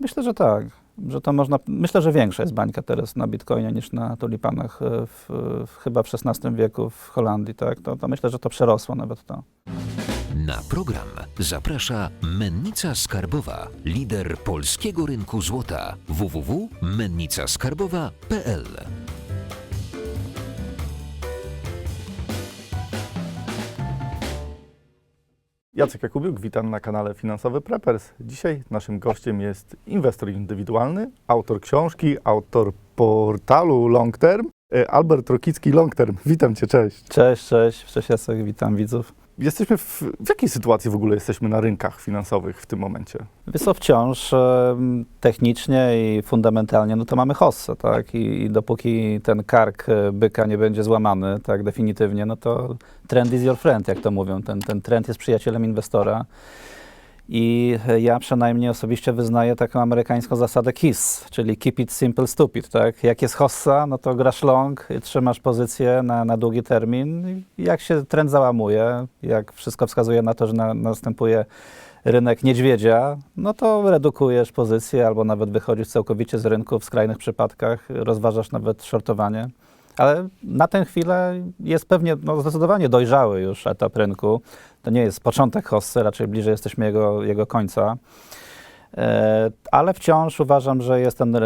Myślę, że tak. Że to można, myślę, że większa jest bańka teraz na bitcoinie niż na tulipanach e, w, w, chyba w XVI wieku w Holandii, tak? To, to myślę, że to przerosło nawet to. Na program zaprasza Mennica Skarbowa, lider polskiego rynku złota www.mennicaskarbowa.pl. Jacek Jakubiuk, witam na kanale Finansowy Preppers. Dzisiaj naszym gościem jest inwestor indywidualny, autor książki, autor portalu Long Term, e, Albert Rokicki Long Term. Witam Cię, cześć. Cześć, cześć, cześć Jacek, witam widzów. Jesteśmy w, w jakiej sytuacji w ogóle jesteśmy na rynkach finansowych w tym momencie? Wiesz co, wciąż technicznie i fundamentalnie, no to mamy hossę, tak? I, I dopóki ten kark e, byka nie będzie złamany, tak definitywnie, no to trend is your friend, jak to mówią. Ten, ten trend jest przyjacielem inwestora. I e, ja przynajmniej osobiście wyznaję taką amerykańską zasadę KISS, czyli keep it simple, stupid, tak? Jak jest hossa, no to grasz long, trzymasz pozycję na, na długi termin. Jak się trend załamuje, jak wszystko wskazuje na to, że na, następuje rynek niedźwiedzia, no to redukujesz pozycję albo nawet wychodzisz całkowicie z rynku, w skrajnych przypadkach rozważasz nawet shortowanie. Ale na tę chwilę jest pewnie no, zdecydowanie dojrzały już etap rynku. To nie jest początek hossy, raczej bliżej jesteśmy jego, jego końca. E, Ale wciąż uważam, że jest ten e,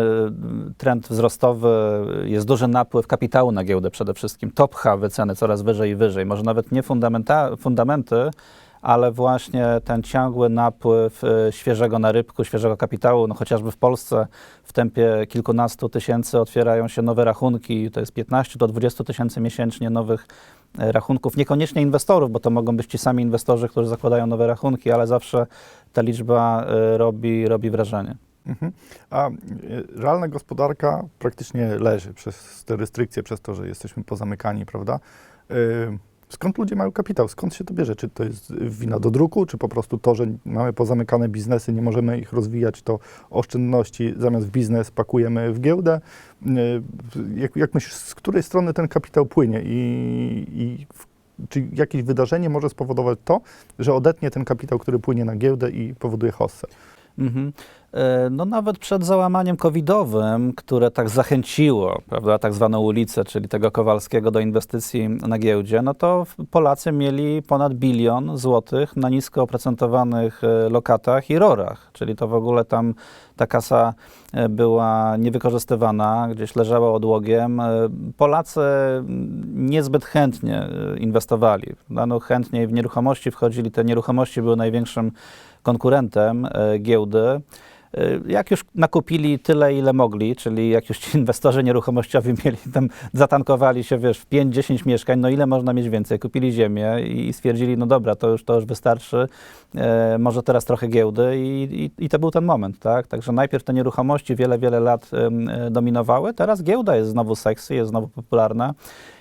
trend wzrostowy, jest duży napływ kapitału na giełdę przede wszystkim. To pcha wyceny coraz wyżej i wyżej. Może nawet nie fundamenty, ale właśnie ten ciągły napływ e, świeżego narybku, świeżego kapitału, no chociażby w Polsce w tempie kilkunastu tysięcy otwierają się nowe rachunki, to jest 15 do 20 tysięcy miesięcznie nowych e, rachunków, niekoniecznie inwestorów, bo to mogą być ci sami inwestorzy, którzy zakładają nowe rachunki, ale zawsze ta liczba e, robi, robi wrażenie. Mhm. A realna gospodarka praktycznie leży przez te restrykcje, przez to, że jesteśmy pozamykani, prawda? Skąd ludzie mają kapitał? Skąd się to bierze? Czy to jest wina do druku, czy po prostu to, że mamy pozamykane biznesy, nie możemy ich rozwijać, to oszczędności zamiast w biznes pakujemy w giełdę? E, Jak, jak myślisz, z której strony ten kapitał płynie i, i w, czy jakieś wydarzenie może spowodować to, że odetnie ten kapitał, który płynie na giełdę i powoduje hossę? Mhm. E, No nawet przed załamaniem covidowym, które tak zachęciło, prawda, tak zwaną ulicę, czyli tego Kowalskiego do inwestycji na giełdzie, no to Polacy mieli ponad bilion złotych na nisko oprocentowanych e, lokatach i rorach, czyli to w ogóle tam ta kasa e, była niewykorzystywana, gdzieś leżała odłogiem. Polacy niezbyt chętnie inwestowali, prawda, no chętniej w nieruchomości wchodzili, te nieruchomości były największym konkurentem e, giełdy. E, Jak już nakupili tyle, ile mogli, czyli jak już ci inwestorzy nieruchomościowi mieli tam, zatankowali się, wiesz, w 5-10 mieszkań, no ile można mieć więcej? Kupili ziemię i stwierdzili, no dobra, to już, to już wystarczy, e, może teraz trochę giełdy i, i, i to był ten moment, tak? Także najpierw te nieruchomości wiele, wiele lat e, dominowały, teraz giełda jest znowu sexy, jest znowu popularna.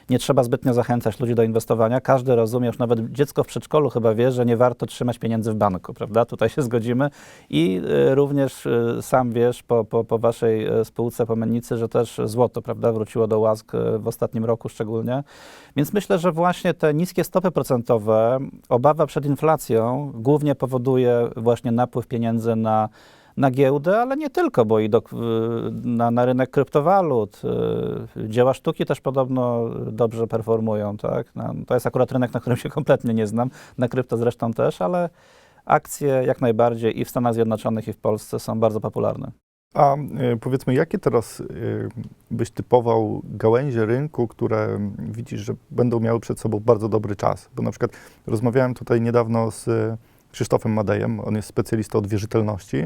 Nie trzeba zbytnio zachęcać ludzi do inwestowania. Każdy rozumie, już nawet dziecko w przedszkolu chyba wie, że nie warto trzymać pieniędzy w banku, prawda? Tutaj się zgodzimy. I y, również y, sam wiesz po, po, po waszej y, spółce, po mennicy, że też złoto, prawda, wróciło do łask w ostatnim roku szczególnie. Więc myślę, że właśnie te niskie stopy procentowe, obawa przed inflacją głównie powoduje właśnie napływ pieniędzy na na giełdę, ale nie tylko, bo i do, na, na rynek kryptowalut. y, Dzieła sztuki też podobno dobrze performują, tak? No, to jest akurat rynek, na którym się kompletnie nie znam, na krypto zresztą też, ale akcje jak najbardziej i w Stanach Zjednoczonych, i w Polsce są bardzo popularne. A y, powiedzmy, jakie teraz y, byś typował gałęzie rynku, które widzisz, że będą miały przed sobą bardzo dobry czas? Bo na przykład rozmawiałem tutaj niedawno z Krzysztofem Madejem, on jest specjalistą od wierzytelności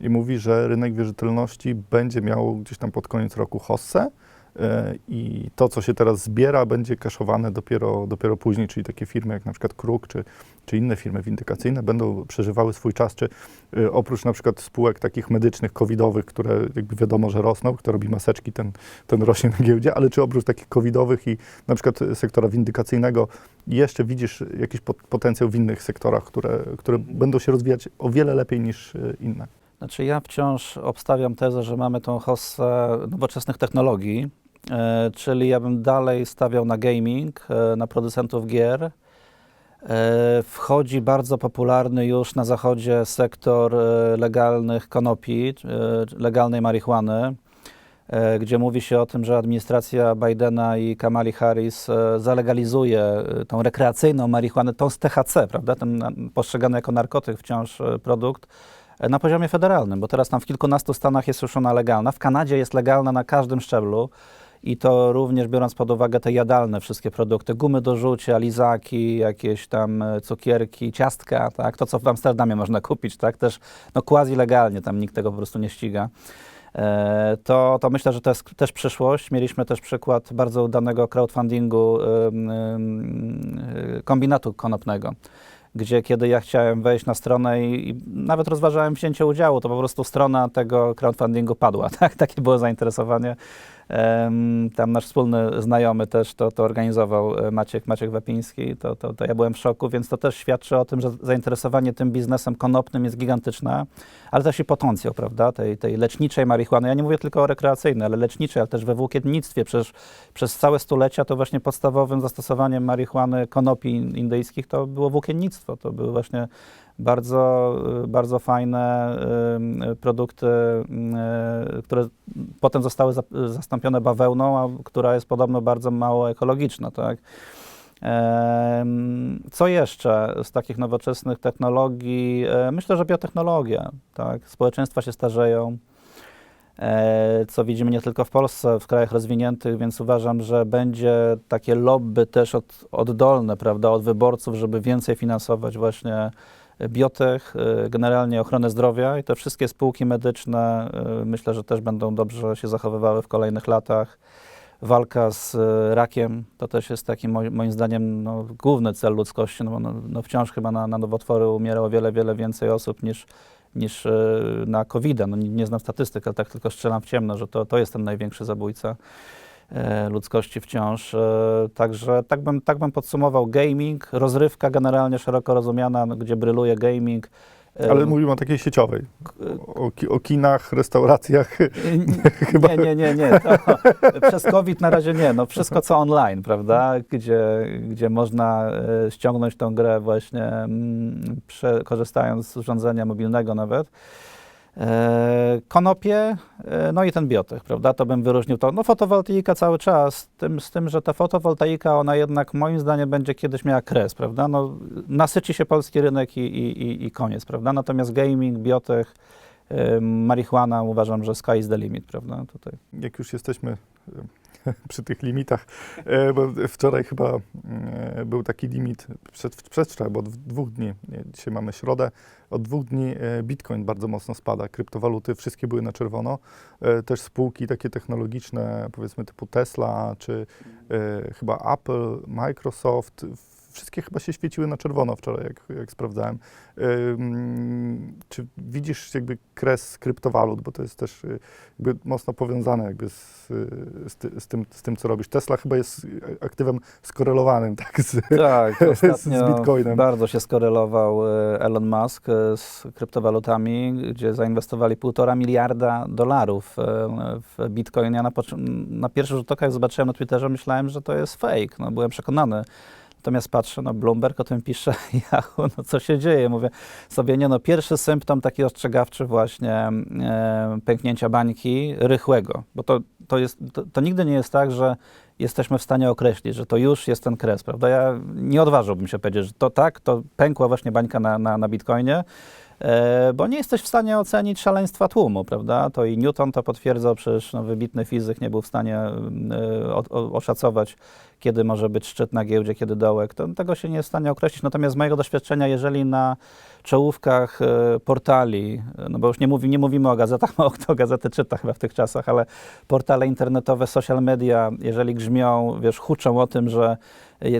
i mówi, że rynek wierzytelności będzie miał gdzieś tam pod koniec roku hossę y, i to, co się teraz zbiera, będzie kaszowane dopiero, dopiero później, czyli takie firmy jak na przykład Kruk czy, czy inne firmy windykacyjne będą przeżywały swój czas, czy y, oprócz na przykład spółek takich medycznych, covidowych, które jakby wiadomo, że rosną, kto robi maseczki, ten, ten rośnie na giełdzie, ale czy oprócz takich covidowych i na przykład sektora windykacyjnego jeszcze widzisz jakiś pot- potencjał w innych sektorach, które, które będą się rozwijać o wiele lepiej niż y, inne? Znaczy ja wciąż obstawiam tezę, że mamy tą hossę nowoczesnych technologii, e, czyli ja bym dalej stawiał na gaming, e, na producentów gier, E, Wchodzi bardzo popularny już na zachodzie sektor legalnych konopi, legalnej marihuany, gdzie mówi się o tym, że administracja Bidena i Kamali Harris zalegalizuje tą rekreacyjną marihuanę, tą z THC, prawda, ten postrzegany jako narkotyk wciąż produkt, na poziomie federalnym, bo teraz tam w kilkunastu stanach jest już ona legalna. W Kanadzie jest legalna na każdym szczeblu. I to również biorąc pod uwagę te jadalne wszystkie produkty, gumy do rzucia, lizaki, jakieś tam e, cukierki, ciastka, tak, to co w Amsterdamie można kupić, tak, też no quasi legalnie, tam nikt tego po prostu nie ściga. E, to, to myślę, że to jest też przyszłość. Mieliśmy też przykład bardzo udanego crowdfundingu kombinatu konopnego, gdzie kiedy ja chciałem wejść na stronę i, i nawet rozważałem wzięcie udziału, to po prostu strona tego crowdfundingu padła. Tak? Takie było zainteresowanie. Tam nasz wspólny znajomy też to, to organizował, e, Maciek, Maciek Wapiński, to, to, to ja byłem w szoku, więc to też świadczy o tym, że zainteresowanie tym biznesem konopnym jest gigantyczne, ale też i potencjał, prawda, tej, tej leczniczej marihuany. Ja nie mówię tylko o rekreacyjnej, ale leczniczej, ale też we włókiennictwie. Przecież przez całe stulecia to właśnie podstawowym zastosowaniem marihuany konopi indyjskich to było włókiennictwo. To były właśnie bardzo, bardzo fajne produkty, które potem zostały za, zastąpione bawełną, a, która jest podobno bardzo mało ekologiczna, tak? Co jeszcze z takich nowoczesnych technologii? E, Myślę, że biotechnologia. Tak? Społeczeństwa się starzeją, e, co widzimy nie tylko w Polsce, w krajach rozwiniętych, więc uważam, że będzie takie lobby też od, oddolne, prawda, od wyborców, żeby więcej finansować właśnie biotech, e, generalnie ochronę zdrowia i te wszystkie spółki medyczne e, myślę, że też będą dobrze się zachowywały w kolejnych latach. Walka z e, rakiem to też jest taki moi- moim zdaniem no, główny cel ludzkości, no, no, no wciąż chyba na, na nowotwory umiera o wiele, wiele więcej osób niż, niż na covid No, nie, nie znam statystyk, ale tak tylko strzelam w ciemno, że to, to jest ten największy zabójca ludzkości wciąż. E, także tak bym, tak bym podsumował gaming, rozrywka generalnie szeroko rozumiana, no, gdzie bryluje gaming. e, Ale mówimy o takiej sieciowej. O, o kinach, restauracjach. Chyba- Nie, nie, nie, nie. To przez COVID na razie nie. No wszystko co online, prawda? Gdzie, gdzie można e, ściągnąć tą grę właśnie mm, prze, korzystając z urządzenia mobilnego nawet. E, konopie, e, no i ten biotech, prawda? To bym wyróżnił to. No fotowoltaika cały czas, z tym, z tym, że ta fotowoltaika, ona jednak moim zdaniem będzie kiedyś miała kres, prawda? No, nasyci się polski rynek i, i, i, koniec, prawda? Natomiast gaming, biotech, marihuana uważam, że sky is the limit, prawda? Tutaj. jak już jesteśmy e, przy tych limitach, e, bo wczoraj chyba e, był taki limit, przed, przedwczoraj, bo od dwóch dni, dzisiaj mamy środę, od dwóch dni e, Bitcoin bardzo mocno spada, kryptowaluty wszystkie były na czerwono, też spółki takie technologiczne, powiedzmy typu Tesla, czy chyba Apple, Microsoft, wszystkie chyba się świeciły na czerwono wczoraj, jak, jak sprawdzałem. Czy widzisz jakby kres kryptowalut, bo to jest też y, jakby mocno powiązane jakby z, y, z, ty, z, tym, z tym, co robisz. Tesla chyba jest aktywem skorelowanym, tak? Z, Tak, z Bitcoinem. bardzo się skorelował Elon Musk z kryptowalutami, gdzie zainwestowali półtora miliarda dolarów w Bitcoin. Ja na, na pierwszy rzut oka, jak zobaczyłem na Twitterze, myślałem, że to jest fake. No, byłem przekonany. Natomiast patrzę, no Bloomberg o tym pisze, Yahoo, no co się dzieje? Mówię sobie, nie no, pierwszy symptom taki ostrzegawczy właśnie e, pęknięcia bańki rychłego, bo to, to, jest, to, to nigdy nie jest tak, że jesteśmy w stanie określić, że to już jest ten kres, prawda? Ja nie odważyłbym się powiedzieć, że to tak, to pękła właśnie bańka na, na, na Bitcoinie, bo nie jesteś w stanie ocenić szaleństwa tłumu, prawda? To i Newton to potwierdzał, przecież no, wybitny fizyk nie był w stanie e, o, o, oszacować, kiedy może być szczyt na giełdzie, kiedy dołek. To, tego się nie jest w stanie określić. Natomiast z mojego doświadczenia, jeżeli na czołówkach e, portali, no bo już nie, mówi, nie mówimy o gazetach, mało kto gazety czyta chyba w tych czasach, ale portale internetowe, social media, jeżeli grzmią, wiesz, huczą o tym, że e,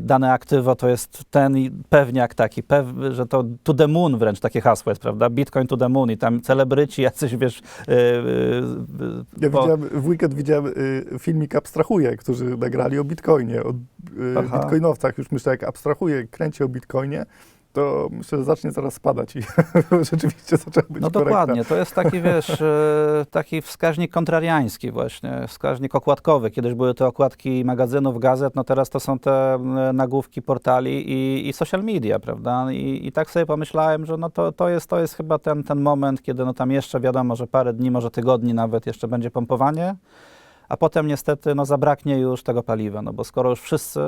dane aktywo to jest ten pewniak taki, pew, że to to the moon wręcz takie hasło jest, prawda? Bitcoin to the moon i tam celebryci jacyś, wiesz, yy, yy, Ja po- widziałem, w weekend widziałem y, filmik Abstrahuje, którzy nagrali o Bitcoinie, o y, bitcoinowcach. Już myślę, jak Abstrahuje kręci o Bitcoinie, to myślę, że zacznie zaraz spadać i rzeczywiście zaczęła być No korekta. dokładnie, to jest taki, wiesz, e, taki wskaźnik kontrariański właśnie, wskaźnik okładkowy. Kiedyś były to okładki magazynów, gazet, no teraz to są te e, nagłówki portali i, i social media, prawda? I, I tak sobie pomyślałem, że no to, to, jest, to jest chyba ten, ten moment, kiedy no tam jeszcze wiadomo, że parę dni, może tygodni nawet jeszcze będzie pompowanie, a potem niestety no zabraknie już tego paliwa, no bo skoro już wszyscy,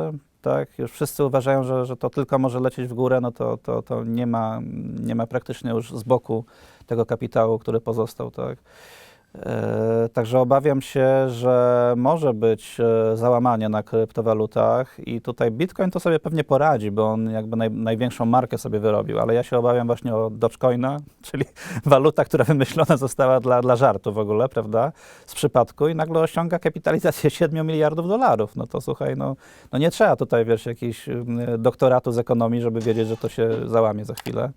tak, już wszyscy uważają, że, że to tylko może lecieć w górę, no to, to, to nie, ma, nie ma praktycznie już z boku tego kapitału, który pozostał, tak. E, Także obawiam się, że może być e, załamanie na kryptowalutach i tutaj Bitcoin to sobie pewnie poradzi, bo on jakby naj, największą markę sobie wyrobił, ale ja się obawiam właśnie o Dogecoina, czyli waluta, która wymyślona została dla, dla żartu w ogóle, prawda, z przypadku i nagle osiąga kapitalizację 7 miliardów dolarów. No to słuchaj, no, no nie trzeba tutaj, wiesz, jakiś ym, doktoratu z ekonomii, żeby wiedzieć, że to się załamie za chwilę.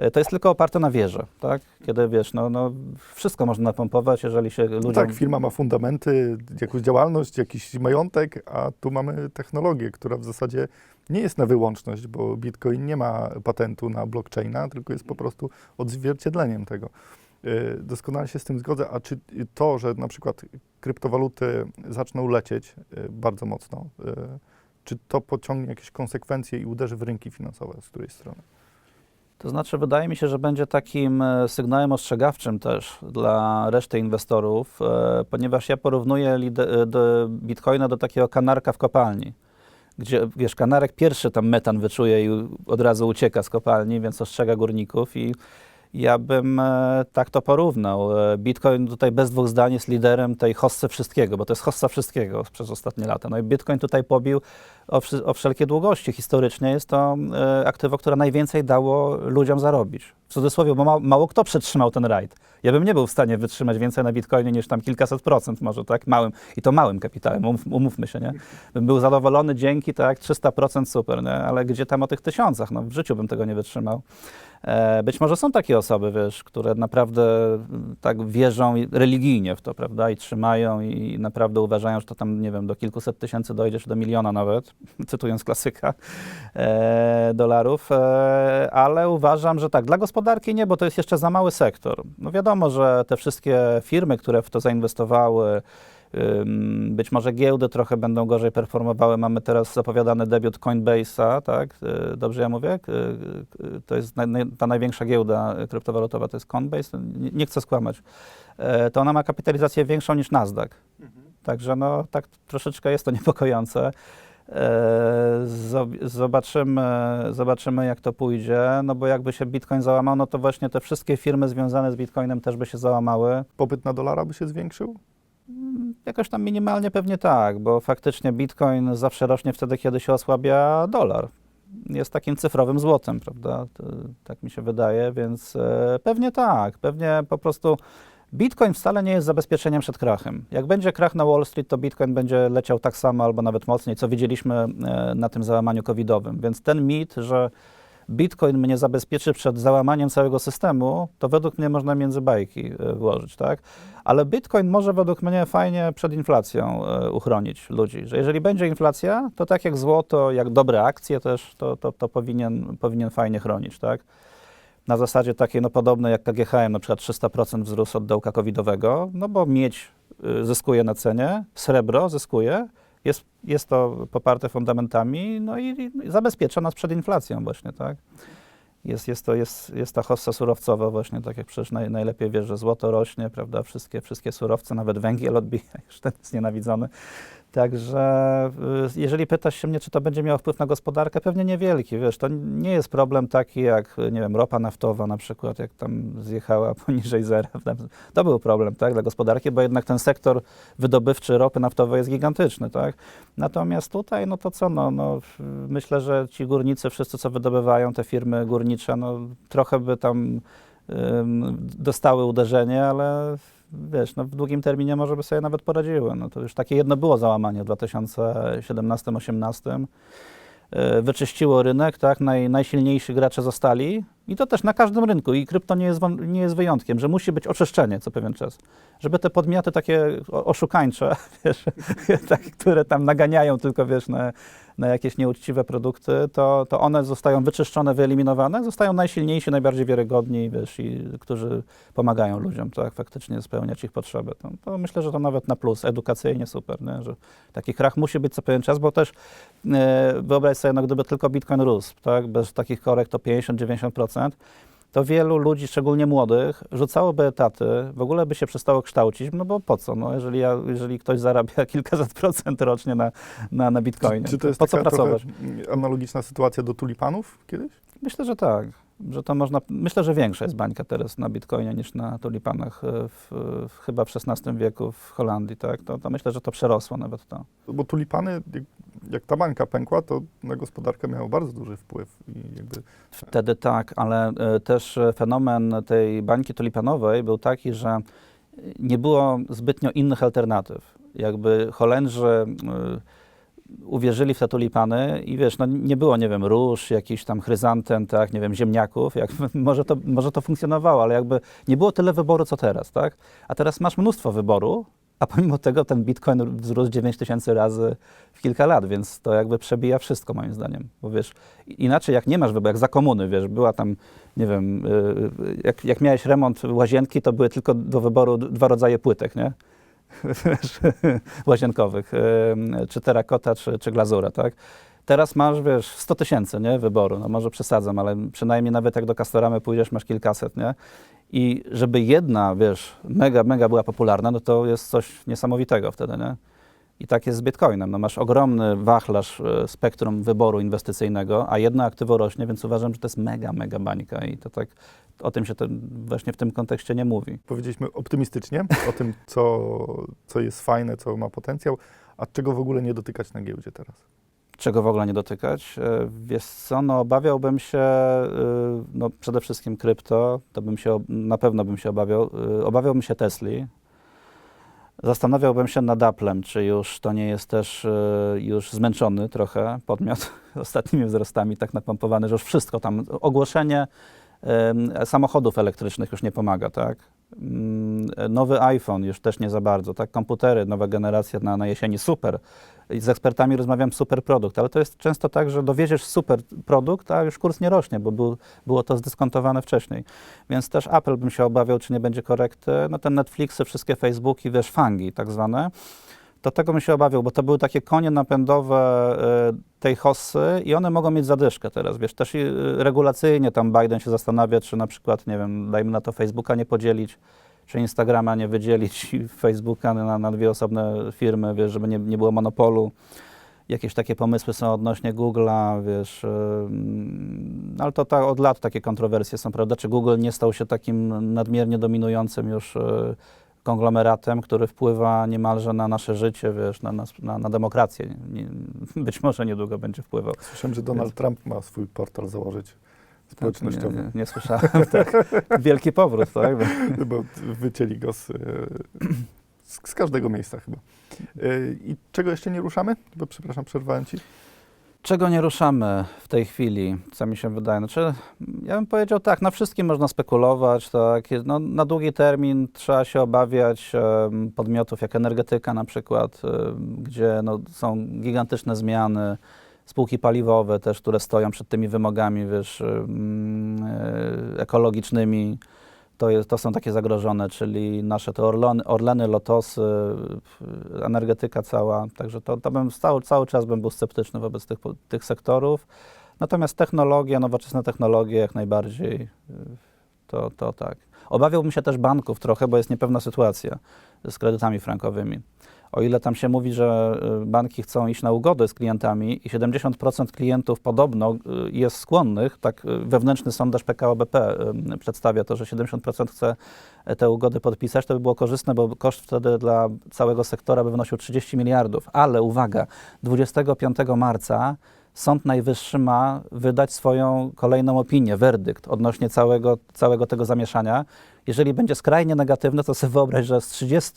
E, To jest tylko oparte na wierze, tak? Kiedy wiesz, no, no wszystko można napompować, jeżeli się ludziom... Tak, firma ma fundamenty, jakąś działalność, jakiś majątek, a tu mamy technologię, która w zasadzie nie jest na wyłączność, bo Bitcoin nie ma patentu na blockchaina, tylko jest po prostu odzwierciedleniem tego. Y, Doskonale się z tym zgodzę, a czy to, że na przykład kryptowaluty zaczną lecieć y, bardzo mocno, czy to pociągnie jakieś konsekwencje i uderzy w rynki finansowe z której strony? To znaczy, wydaje mi się, że będzie takim e, sygnałem ostrzegawczym też dla reszty inwestorów, e, ponieważ ja porównuję e, Bitcoina do takiego kanarka w kopalni, gdzie, wiesz, kanarek pierwszy tam metan wyczuje i od razu ucieka z kopalni, więc ostrzega górników i ja bym tak to porównał. Bitcoin tutaj bez dwóch zdań jest liderem tej hossy wszystkiego, bo to jest hossa wszystkiego przez ostatnie lata. No i Bitcoin tutaj pobił o, o wszelkie długości. Historycznie jest to e, aktywo, które najwięcej dało ludziom zarobić. W cudzysłowie, bo ma, mało kto przetrzymał ten rajd. Ja bym nie był w stanie wytrzymać więcej na Bitcoinie niż tam kilkaset procent może, tak? Małym. I to małym kapitałem, umów, umówmy się, nie? Bym był zadowolony dzięki, tak? 300% super, nie? Ale gdzie tam o tych tysiącach? No w życiu bym tego nie wytrzymał. E, Być może są takie osoby, wiesz, które naprawdę mm, tak wierzą religijnie w to, prawda, i trzymają i naprawdę uważają, że to tam, nie wiem, do kilkuset tysięcy dojdzie, czy do miliona nawet, cytując klasyka, e, dolarów, e, ale uważam, że tak, dla gospodarki nie, bo to jest jeszcze za mały sektor. No wiadomo, że te wszystkie firmy, które w to zainwestowały, Ym, Być może giełdy trochę będą gorzej performowały. Mamy teraz zapowiadany debiut Coinbase'a, tak? Y, Dobrze ja mówię? To jest naj, naj, ta największa giełda kryptowalutowa, to jest Coinbase. Nie, nie chcę skłamać. E, To ona ma kapitalizację większą niż Nasdaq. Także no, tak troszeczkę jest to niepokojące. E, zob- Zobaczymy, zobaczymy, jak to pójdzie, no bo jakby się Bitcoin załamał, no to właśnie te wszystkie firmy związane z Bitcoinem też by się załamały. Popyt na dolara by się zwiększył? Jakoś tam minimalnie pewnie tak, bo faktycznie bitcoin zawsze rośnie wtedy, kiedy się osłabia dolar. Jest takim cyfrowym złotem, prawda? To, tak mi się wydaje, więc e, pewnie tak. Pewnie po prostu bitcoin wcale nie jest zabezpieczeniem przed krachem. Jak będzie krach na Wall Street, to bitcoin będzie leciał tak samo albo nawet mocniej, co widzieliśmy e, na tym załamaniu covidowym. Więc ten mit, że Bitcoin mnie zabezpieczy przed załamaniem całego systemu, to według mnie można między bajki e, włożyć, tak? Ale Bitcoin może według mnie fajnie przed inflacją e, uchronić ludzi. Że jeżeli będzie inflacja, to tak jak złoto, jak dobre akcje też, to, to, to powinien, powinien fajnie chronić, tak? Na zasadzie takiej no podobnej jak KGHM, na przykład 300% wzrósł od dołka covidowego, no bo miedź y, zyskuje na cenie, srebro zyskuje, jest, jest to poparte fundamentami, no i, i zabezpiecza nas przed inflacją właśnie, tak? Jest, jest, to, jest, jest ta hossa surowcowa właśnie, tak jak przecież naj, najlepiej wiesz, że złoto rośnie, prawda, wszystkie, wszystkie surowce, nawet węgiel odbija, już ten jest nienawidzony. Także y, jeżeli pytasz się mnie, czy to będzie miało wpływ na gospodarkę, pewnie niewielki, wiesz, to nie jest problem taki jak, nie wiem, ropa naftowa na przykład, jak tam zjechała poniżej zera. To był problem, tak, dla gospodarki, bo jednak ten sektor wydobywczy ropy naftowej jest gigantyczny, tak. Natomiast tutaj, no to co, no, no myślę, że ci górnicy, wszyscy co wydobywają, te firmy górnicze, no trochę by tam dostały uderzenie, ale wiesz, no w długim terminie może by sobie nawet poradziły. No to już takie jedno było załamanie w 2017-2018. Yy, Wyczyściło rynek, tak, Naj, najsilniejsi gracze zostali i to też na każdym rynku i krypto nie jest, nie jest wyjątkiem, że musi być oczyszczenie co pewien czas. Żeby te podmioty takie oszukańcze, wiesz, tak, które tam naganiają tylko, wiesz, na, na jakieś nieuczciwe produkty, to, to one zostają wyczyszczone, wyeliminowane, zostają najsilniejsi, najbardziej wiarygodni, wiesz, i którzy pomagają ludziom, tak, faktycznie spełniać ich potrzeby. To, to myślę, że to nawet na plus, edukacyjnie super, nie? że taki krach musi być co pewien czas, bo też e, wyobraź sobie, no, gdyby tylko Bitcoin rósł, tak, bez takich korekt to 50-90%, to wielu ludzi, szczególnie młodych, rzucałoby etaty, w ogóle by się przestało kształcić, no bo po co? No, jeżeli, ja, jeżeli ktoś zarabia kilkaset procent rocznie na, na, na bitcoinie, Czy to jest po co pracować? analogiczna sytuacja do tulipanów kiedyś? Myślę, że tak. Że to można, myślę, że większa jest bańka teraz na bitcoinie niż na tulipanach e, w, w, chyba w XVI wieku w Holandii, tak? To, to myślę, że to przerosło nawet to. Bo tulipany, jak, jak ta bańka pękła, to na gospodarkę miało bardzo duży wpływ i jakby Wtedy tak, ale e, też fenomen tej bańki tulipanowej był taki, że nie było zbytnio innych alternatyw. Jakby Holendrzy e, uwierzyli w te tulipany i wiesz, no nie było, nie wiem, róż, jakichś tam chryzantem, tak, nie wiem, ziemniaków, jak, może, to, może to funkcjonowało, ale jakby nie było tyle wyboru, co teraz, tak? A teraz masz mnóstwo wyboru, a pomimo tego ten bitcoin wzrósł 9 tysięcy razy w kilka lat, więc to jakby przebija wszystko moim zdaniem. Bo wiesz, inaczej jak nie masz wyboru, jak za komuny, wiesz, była tam, nie wiem, y, jak, jak miałeś remont łazienki, to były tylko do wyboru dwa rodzaje płytek, nie? Łazienkowych, czy terakota, czy, czy glazura, tak? Teraz masz, wiesz, 100 tysięcy, nie, wyboru, no może przesadzam, ale przynajmniej nawet jak do Castoramy pójdziesz, masz kilkaset, nie? I żeby jedna, wiesz, mega, mega była popularna, no to jest coś niesamowitego wtedy, nie? I tak jest z Bitcoinem. No masz ogromny wachlarz e, spektrum wyboru inwestycyjnego, a jedno aktywo rośnie, więc uważam, że to jest mega, mega bańka i to tak o tym się to właśnie w tym kontekście nie mówi. powiedzieliśmy optymistycznie o tym, co, co jest fajne, co ma potencjał, a czego w ogóle nie dotykać na giełdzie teraz. Czego w ogóle nie dotykać? E, Wiesz co, no obawiałbym się, e, no przede wszystkim krypto, to bym się, na pewno bym się obawiał, obawiałbym się Tesli. Zastanawiałbym się nad Applem, czy już to nie jest też e, już zmęczony trochę podmiot ostatnimi wzrostami, tak napompowany, że już wszystko tam, ogłoszenie samochodów elektrycznych już nie pomaga, tak? Mm, Nowy iPhone już też nie za bardzo, tak? Komputery, nowa generacja na, na jesieni, super. Z ekspertami rozmawiam, super produkt, ale to jest często tak, że dowieziesz super produkt, a już kurs nie rośnie, bo był, było to zdyskontowane wcześniej. Więc też Apple bym się obawiał, czy nie będzie korekty. No te Netflixy, wszystkie Facebooki, wiesz, fangi tak zwane, to tego bym się obawiał, bo to były takie konie napędowe y, tej hossy i one mogą mieć zadyszkę teraz, wiesz, też y, regulacyjnie tam Biden się zastanawia, czy na przykład, nie wiem, dajmy na to Facebooka nie podzielić, czy Instagrama nie wydzielić i Facebooka na, na dwie osobne firmy, wiesz, żeby nie, nie było monopolu. Jakieś takie pomysły są odnośnie Google'a, wiesz, ym, ale to tak, od lat takie kontrowersje są, prawda? Czy Google nie stał się takim nadmiernie dominującym już y, konglomeratem, który wpływa niemalże na nasze życie, wiesz, na, na, na demokrację. Nie, być może niedługo będzie wpływał. Słyszałem, że Donald Więc- Trump ma swój portal założyć społecznościowy, Nie, nie, nie słyszałem. tak. Wielki powrót, tak? bo wycięli go z, z, z każdego miejsca chyba. E, I czego jeszcze nie ruszamy? Bo przepraszam, przerwałem ci. Czego nie ruszamy w tej chwili, co mi się wydaje? Znaczy, ja bym powiedział tak, na wszystkim można spekulować, tak. No, na długi termin trzeba się obawiać podmiotów jak energetyka na przykład, gdzie no, są gigantyczne zmiany, spółki paliwowe też, które stoją przed tymi wymogami, wiesz, e, ekologicznymi. To, jest, to są takie zagrożone, czyli nasze te Orlony, Orleny, Lotosy, energetyka cała. Także to, to bym cały, cały czas bym był sceptyczny wobec tych, tych sektorów. Natomiast technologie, nowoczesne technologie jak najbardziej, y, to, to tak. Obawiałbym się też banków trochę, bo jest niepewna sytuacja z kredytami frankowymi. O ile tam się mówi, że y, banki chcą iść na ugody z klientami i 70% klientów podobno y, jest skłonnych, tak y, wewnętrzny sondaż PKO BP przedstawia to, że 70% chce e, te ugody podpisać, to by było korzystne, bo koszt wtedy dla całego sektora by wynosił 30 miliardów. Ale uwaga, 25 marca Sąd Najwyższy ma wydać swoją kolejną opinię, werdykt odnośnie całego, całego tego zamieszania. Jeżeli będzie skrajnie negatywny, to sobie wyobraź, że z 30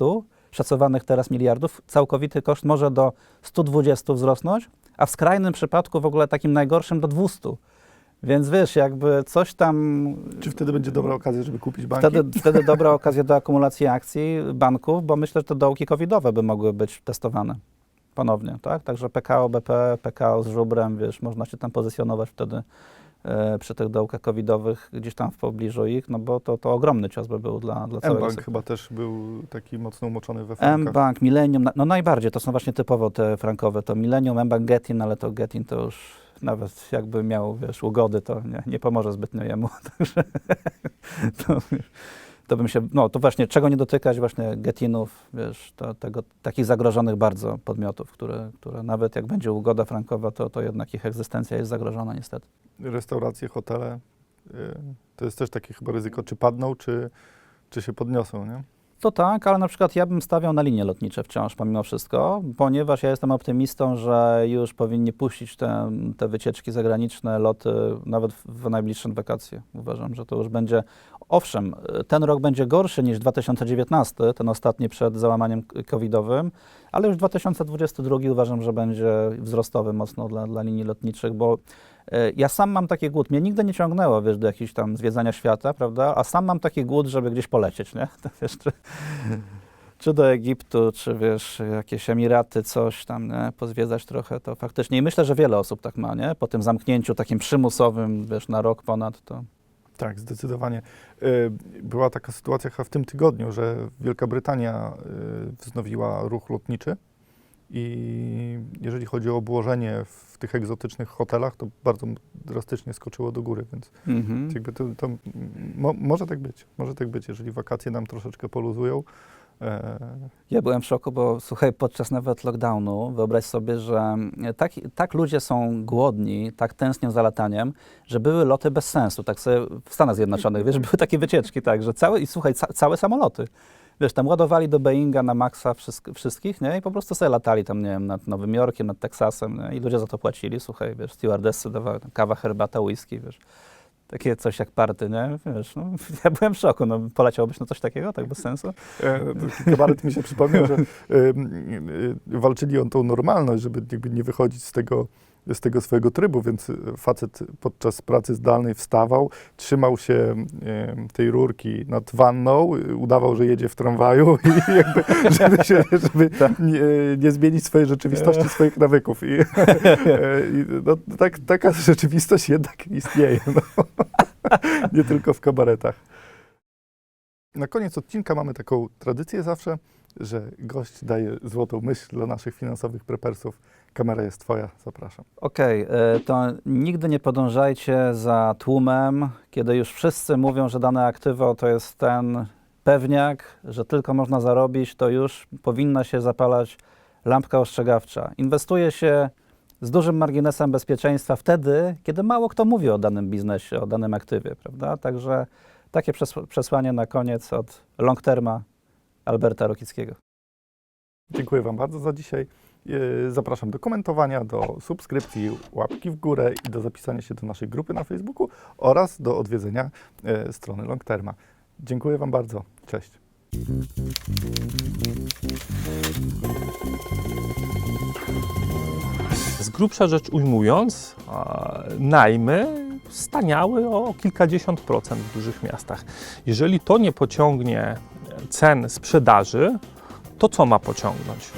szacowanych teraz miliardów całkowity koszt może do 120 wzrosnąć, a w skrajnym przypadku w ogóle takim najgorszym do 200. Więc wiesz, jakby coś tam Czy wtedy będzie dobra okazja, żeby kupić banki? Wtedy, wtedy dobra okazja do akumulacji akcji banków, bo myślę, że te dołki covidowe by mogły być testowane. ponownie, tak? Także PKO, BP, PKO z żubrem, wiesz, można się tam pozycjonować wtedy e, przy tych dołkach covidowych, gdzieś tam w pobliżu ich, no bo to, to ogromny cios by był dla, dla całego M-Bank chyba też był taki mocno umoczony we frankach. M-Bank, Millennium, no najbardziej, to są właśnie typowo te frankowe, to Millennium, M-Bank, Getin, ale to Getin to już nawet jakby miał, wiesz, ugody, to nie, nie pomoże zbytnio jemu, także to, to bym się, no to właśnie, czego nie dotykać właśnie Getinów, wiesz, to, tego, takich zagrożonych bardzo podmiotów, które, które nawet jak będzie ugoda frankowa, to, to jednak ich egzystencja jest zagrożona niestety. Restauracje, hotele, y, to jest też takie chyba ryzyko, czy padną, czy, czy się podniosą, nie? To tak, ale na przykład ja bym stawiał na linie lotnicze wciąż pomimo wszystko, ponieważ ja jestem optymistą, że już powinni puścić te, te wycieczki zagraniczne, loty nawet w, w najbliższe wakacje. Uważam, że to już będzie, owszem, ten rok będzie gorszy niż 2019, ten ostatni przed załamaniem covidowym, ale już 2022 uważam, że będzie wzrostowy mocno dla, dla linii lotniczych, bo e, ja sam mam taki głód, mnie nigdy nie ciągnęło, wiesz, do jakichś tam zwiedzania świata, prawda, a sam mam taki głód, żeby gdzieś polecieć, nie? Wiesz, czy, czy do Egiptu, czy wiesz, jakieś Emiraty, coś tam, nie? pozwiedzać trochę, to faktycznie. I myślę, że wiele osób tak ma, nie? Po tym zamknięciu takim przymusowym, wiesz, na rok ponad, to Tak, zdecydowanie. Y, Była taka sytuacja chyba w tym tygodniu, że Wielka Brytania y, wznowiła ruch lotniczy i jeżeli chodzi o obłożenie w tych egzotycznych hotelach, to bardzo drastycznie skoczyło do góry, więc mhm. jakby to, to mo, może tak być, może tak być, jeżeli wakacje nam troszeczkę poluzują. E, Ja byłem w szoku, bo słuchaj, podczas nawet lockdownu wyobraź sobie, że tak, tak ludzie są głodni, tak tęsknią za lataniem, że były loty bez sensu. Tak sobie w Stanach Zjednoczonych, wiesz, były takie wycieczki, tak, że całe, i słuchaj, ca, całe samoloty. Wiesz, tam ładowali do Boeinga na maksa wszystk, wszystkich, nie? I po prostu sobie latali tam, nie wiem, nad Nowym Jorkiem, nad Teksasem, nie? I ludzie za to płacili, słuchaj, wiesz, stewardessy dawały kawa, herbata, whisky, wiesz. Takie coś jak party, nie? Wiesz, no, ja byłem w szoku, no, poleciałbyś na coś takiego, tak bez sensu? E, Kabaret mi się przypomniał, że e, e, walczyli o tą normalność, żeby jakby nie wychodzić z tego, z tego swojego trybu, więc facet podczas pracy zdalnej wstawał, trzymał się e, tej rurki nad wanną, e, udawał, że jedzie w tramwaju i jakby, żeby, się, żeby nie, nie zmienić swojej rzeczywistości, swoich nawyków. I, e, i no, tak, taka rzeczywistość jednak istnieje. No. Nie tylko w kabaretach. Na koniec odcinka mamy taką tradycję zawsze, że gość daje złotą myśl dla naszych finansowych prepersów. Kamera jest twoja, zapraszam. Okej, e, to nigdy nie podążajcie za tłumem, kiedy już wszyscy mówią, że dane aktywo to jest ten pewniak, że tylko można zarobić, to już powinna się zapalać lampka ostrzegawcza. Inwestuje się z dużym marginesem bezpieczeństwa wtedy, kiedy mało kto mówi o danym biznesie, o danym aktywie, prawda? Także takie przes- przesłanie na koniec od long terma Alberta Rokickiego. Dziękuję Wam bardzo za dzisiaj. E, Zapraszam do komentowania, do subskrypcji, łapki w górę i do zapisania się do naszej grupy na Facebooku oraz do odwiedzenia e, strony Longterma. Dziękuję Wam bardzo. Cześć. Z grubsza rzecz ujmując, e, najmy staniały o kilkadziesiąt procent w dużych miastach. Jeżeli to nie pociągnie cen sprzedaży, to co ma pociągnąć?